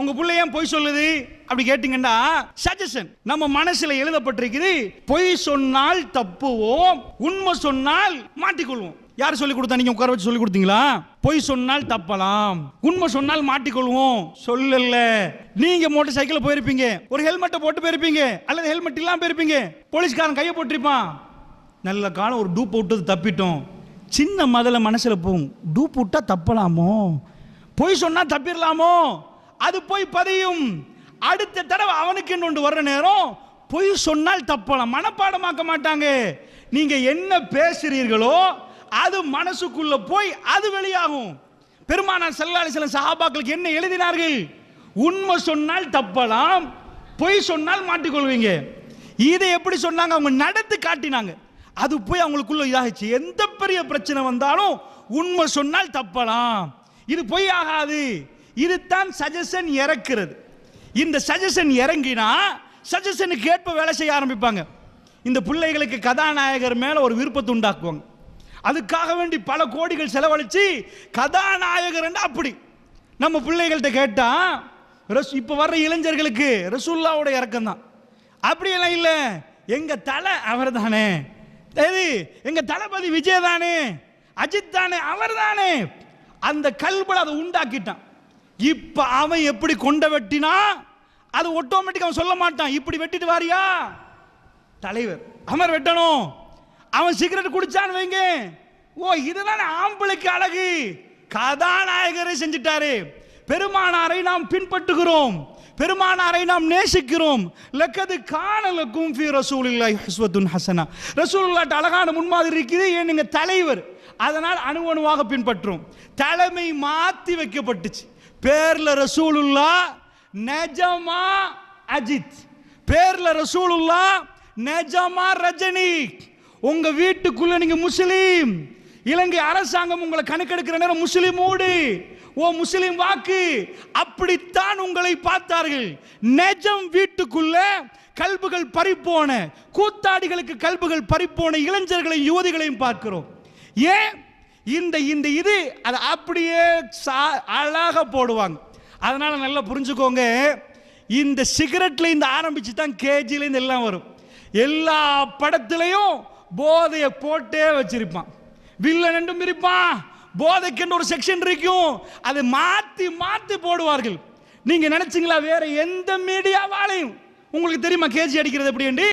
உங்க புள்ள ஏன் பொய் சொல்லுது? அப்படி கேட்டீங்கன்னா சஜஷன் நம்ம மனசுல எழுதப்பட்டிருக்குது பொய் சொன்னால் தப்புவோம் உண்மை சொன்னால் மாட்டிக்கொள்வோம். யார் சொல்லி கொடுத்தா நீங்க உட்கார வச்சு சொல்லி கொடுத்தீங்களா? பொய் சொன்னால் தப்பலாம் உண்மை சொன்னால் மாட்டிக்கொள்வோம். சொல்லல. நீங்க மோட்டர் சைக்கிள் போயிருப்பீங்க ஒரு ஹெல்மெட்டை போட்டு போயிருப்பீங்க அல்லது ஹெல்மெட் இல்லாம போயிருப்பீங்க போலீஸ்காரன் கையை போட்டிருப்பான். நல்ல காலம் ஒரு டூப் விட்டது தப்பிட்டோம். சின்ன முதல்ல மனசுல போகும் டூப் விட்டா தப்பலாமோ? பொய் சொன்னா தப்பிடலாமோ அது போய் பதியும். அடுத்த தடவை அவனுக்கு ஒன்று வர்ற நேரம் பொய் சொன்னால் தப்பலாம். மனப்பாடமாக்க மாட்டாங்க. நீங்க என்ன பேசுறீர்களோ அது மனசுக்குள்ள போய் அது வெளியாகும். பெருமானார் செல்லாலி சில சஹாபாக்களுக்கு என்ன எழுதினார்கள்? உண்மை சொன்னால் தப்பலாம் பொய் சொன்னால் மாட்டிக்கொள்வீங்க. இதை எப்படி சொன்னாங்க? அவங்க நடந்து காட்டினாங்க. அது போய் அவங்களுக்குள்ள இதாகிச்சு எந்த பெரிய பிரச்சனை வந்தாலும் உண்மை சொன்னால் தப்பலாம். இது பொய் ஆகாது. இதுதான் சஜஷன் இறக்கிறது. இந்த சஜஷன் இறங்கினா சஜஷனுக்கு ஏற்ப வேலை செய்ய ஆரம்பிப்பாங்க. இந்த பிள்ளைகளுக்கு கதாநாயகர் மேலே ஒரு விருப்பத்தை உண்டாக்குவாங்க. அதுக்காக வேண்டி பல கோடிகள் செலவழித்து கதாநாயகர் அப்படி. நம்ம பிள்ளைகள்கிட்ட கேட்டால் ரஸ் இப்போ வர்ற இளைஞர்களுக்கு ரசூல்லாவோட இறக்கம் தான். அப்படியெல்லாம் இல்லை. எங்கள் தலை அவர் தானே சரி எங்கள் தளபதி விஜய் தானே அஜித் தானே அவர் தானே அந்த கல்புல அதை உண்டாக்கிட்டான். இப்போ அவன் எப்படி கொண்ட வெட்டினா அது ஆட்டோமேட்டிக் அவன் சொல்ல மாட்டான். இப்படி வெட்டிட்டு வாரியா? தலைவர் அமர் வெட்டணும். அவன் சிகரெட் குடிச்சான்னு வைங்க. ஓ இதுதானே ஆம்பளைக்கு அழகு. கதாநாயகரை செஞ்சிட்டாரு. பெருமானாரை நாம் பின்பற்றுகிறோம். பெருமானாரை நாம் நேசிக்கிறோம். லக்கது காணலுக்கும் ஃபி ரசூலில்லாஹி ஹஸ்வத்துன் ஹசனா. ரசூலுல்லாஹ்ட்ட அழகான முன்மாதிரி இருக்குது. ஏன் தலைவர்? அதனால் அணு அணுவாக பின்பற்றும் தலைமை மாற்றி வைக்கப்பட்டுச்சு. பேரில் ரசூலுல்லா நெஜமா அஜித். பேரில் ரசூலுல்லா நெஜமா ரஜினி உங்க வீட்டுக்குள்ள நீங்க முஸ்லீம். இலங்கை அரசாங்கம் உங்களை கணக்கெடுக்கிற நேரம் முஸ்லீம் ஓ முஸ்லீம் வாக்கு. அப்படித்தான் உங்களை பார்த்தார்கள். நெஜம் வீட்டுக்குள்ள கல்புகள் பறிப்போன. கூத்தாடிகளுக்கு கல்புகள் பறிப்போன இளைஞர்களையும் யுவதிகளையும் பார்க்கிறோம். ஏன்? இந்த இந்த இது அதை அப்படியே சா- அழகாக போடுவாங்க. அதனால் நல்லா புரிஞ்சுக்கோங்க இந்த சிகரெட்லேருந்து இந்த ஆரம்பிச்சு தான் கேஜிலேருந்து எல்லாம் வரும். எல்லா படத்துலையும் போதையை போட்டே வச்சிருப்பான். வில்லன் என்றும் இருப்பான். போதைக்குன்னு ஒரு செக்ஷன் இருக்கும். அதை மாற்றி மாற்றி போடுவார்கள். நீங்கள் நினச்சிங்களா வேற எந்த மீடியாவாலையும் உங்களுக்கு தெரியுமா கேஜி அடிக்கிறது எப்படி